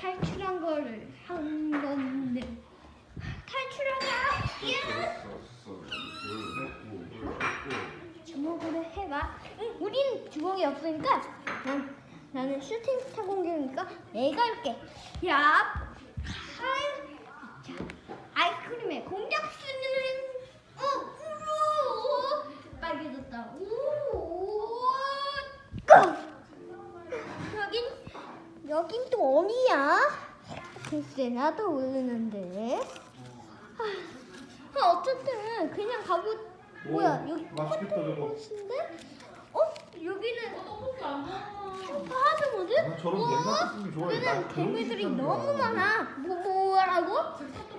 탈출한 거를 한 건데. 탈출하자 야 주먹으로 해봐. 응, 우린 주먹이 없으니까 난, 나는 슈팅 스타 공격이니까 내가 할게. 야 하이 자 아이스크림의 공격 수는 어 우루 빨개졌다. 우루 고! 여긴 여긴 또 어디야? 글쎄 나도 모르는데. 아, 아, 어쨌든 그냥 가보. 뭐야 오, 여기 맛있겠다, 저거. 곳인데? 어 여기는. 슈퍼 하드모드? 아, 저런 옛날. 여기는 난 그런 거 너무 많아. 뭐 뭐라고?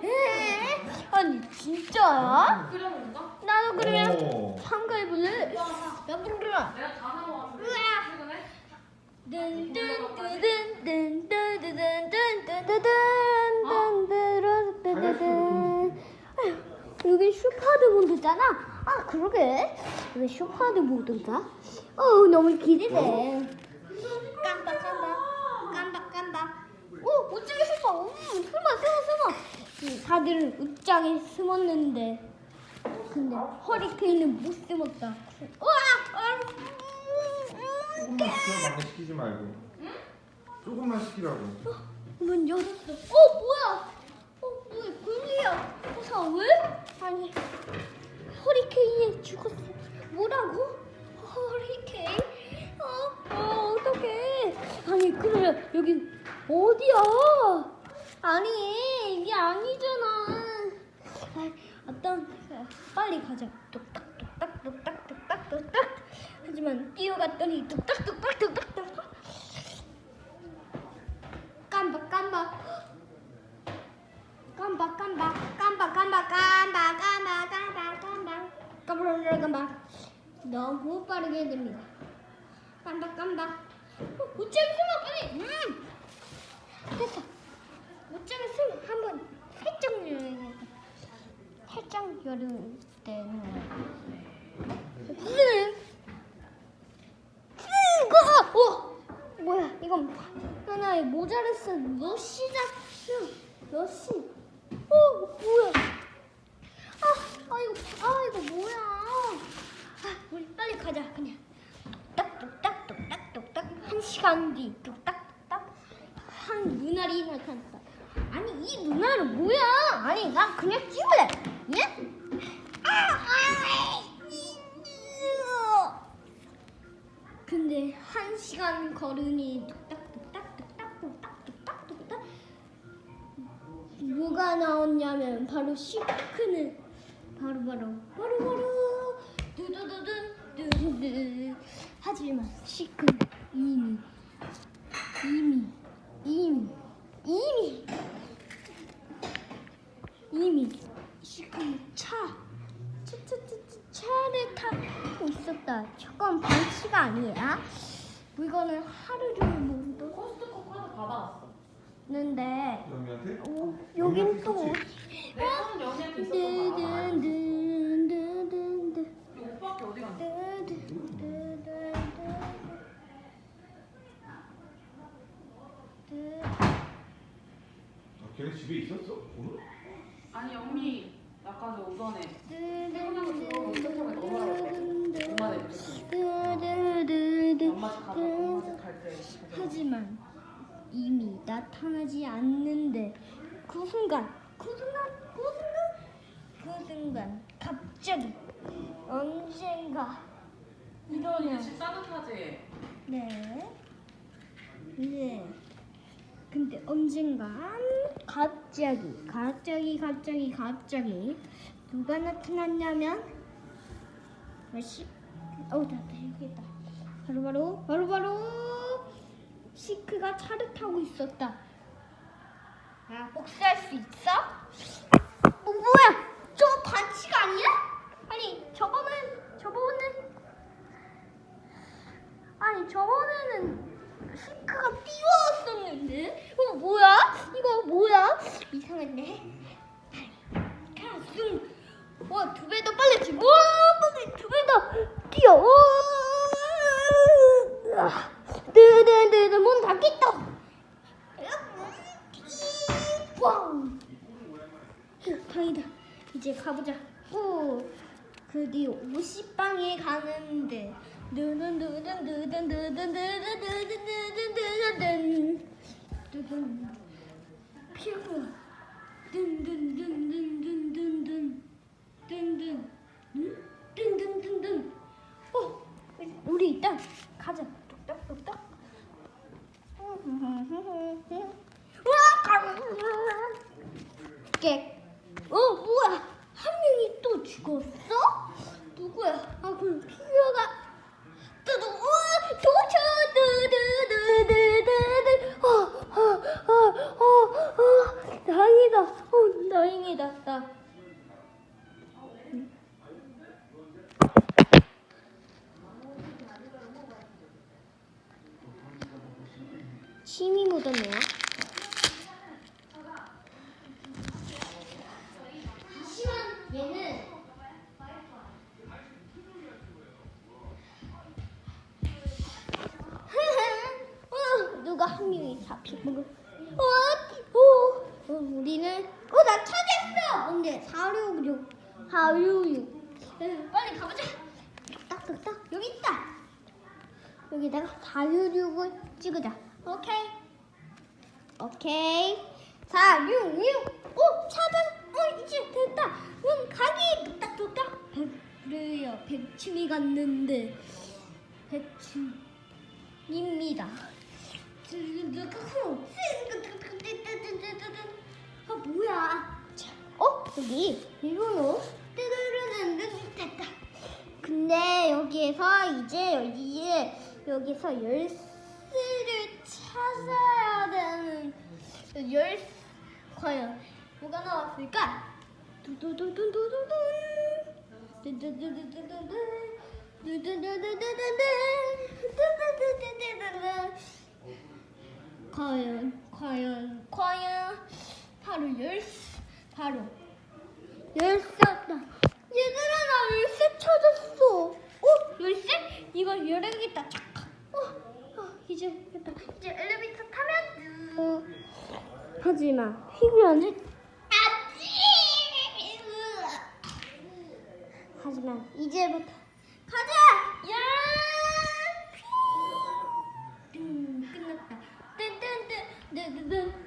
에? 아니 진짜야? 먹을까? 나도 그러면 오. 참가해볼래? 나도 그럼. 내가 다. 우와. 최근에? 여기 슈퍼드 모드잖아. 아 그러게. 여기 슈퍼드 모드인가? 어 너무 기대돼. 깜빡 깜빡 깜빡 깜빡. 오 옷장에 숨어. 음, 숨어 숨어 숨어. 음, 다들 옷장에 숨었는데. 근데 허리케인은 못 숨었다. 우와! 아, 조금만 시켜, 많이 시키지 말고. 조금만 시키라고. 문 열었어. 어 뭐야? 어 뭐야? 불리야. 무서 왜? 아니 허리케인이 죽었어. 뭐라고? 허리케인? 어, 어 어떡해? 아니 그러면 여기 어디야? 아니 이게 아니잖아. 아, 어떤 빨리 가자. 뚝딱 뚝딱 뚝딱 뚝딱 뚝딱. 하지만 뛰어갔더니 뚝딱 뚝딱 뚝딱 뚝딱. 깜박 깜박. 깜박 깜박 깜박 깜박 깜박 깜박 깜박 깜박. 깜박 깜박 너무 빠르게 됩니다. 깜박 깜박. 어, 옷장에 숨어 빨리. 음. 됐어. 옷장에 숨 한번 살짝 열어야겠다 살짝 열을 때는 음. 이거 어 이건 하나의 모자를 쓴 러시자 러시? 어 뭐야? 아, 아 이거 아 이거 뭐야? 아 우리 빨리 가자 그냥. 뚝딱 뚝딱 한 시간 뒤 뚝딱 한 눈알이 나타났다. 아니 이 눈알은 뭐야? 아니 나 그냥 찍을래 시간 걸으니 뚝딱뚝딱 뚝딱뚝딱 뚝딱뚝딱 뭐가 나왔냐면 바로 시크는 바로 바로 바로 바로 두두두둔 두두두 하지만 시크는 이미 이미 이미 이미 이미 시크는 차 차차차차 차를 타고 있었다. 저건 반치가 아니야. 이거는 하루 종일 모르도 코스트코 카드 받아왔어. 는데 영미한테? 오, 여긴 또 영미한테 어디? 내 거는 영희한테 있었던 거 알아. 오늘? 아니 영미 아까 저 오전에 퇴근하고 들어오고 세탁을 넣으라고 했거든. 엄마 내 엄마 집 가서 엄마 집 갈때 하지만 이미 나타나지 않는데 그 순간 그 순간 그 순간 그 순간 갑자기 언젠가 이러면 집 따뜻하지? 네. 네. 근데 언젠간 갑자기 갑자기 갑자기 갑자기 누가 나타났냐면 몇시 어우 나 여기 있다 바로바로 바로바로 시크가 차를 타고 있었다 아 복수할 수 있어? 어 뭐야 저 반치가 아니야? 아니 저거는 저거는 아니 저번에는 시크가 띄워왔었는데 어 뭐야? 이거 뭐야? 이상한데? 가슴 와두 배 더 빨리 치. 와 빨리 두배 더 뛰어. 뜨드드드 문 닫겠다. 다행이다. 이제 가보자. 오, 그뒤 오시방에 가는데. 두둔두둔두둔두둔두둔두둔두둔두둔. 두둔. 피구. 든든든든든든든. 든든. 응? 든든든든. 침이 묻었네요. 어, 누가 한 명이 거. 어, 어, 어, 우리는 어, 나 찾았어. 뭔데? 466. 466. 응, 빨리 가보자. 뚝딱뚝딱 여기 있다. 여기다가 466을 찍으자. 오케이. 오케이. 4, 6, 6. 오, 찾아. 어, 이제 됐다. 응, 가기. 뚝딱뚝딱. 그래요. 백춤이 갔는데. 백춤입니다. 아, 뭐야. 자, 어, 여기. 이거로. 됐다. 근데 여기에서 이제 여기에 여기서 열쇠를 찾아야 되는 열 과연 뭐가 나왔을까? 두두두두두두둔. 두두두두두두둔. 두두두두두두둔. 두두두두두두둔 과연 과연 과연 바로 열쇠 바로 열쇠다 얘들아 나 열쇠 찾았어 어 열쇠? 이거 열어야겠다 착 어, 어 이제 됐다 이제 엘리베이터 타면 어, 하지마 피규어는 하지만 이제부터 가자! 야! 음, 끝났다. 뜬뜬뜬 뜬뜬뜬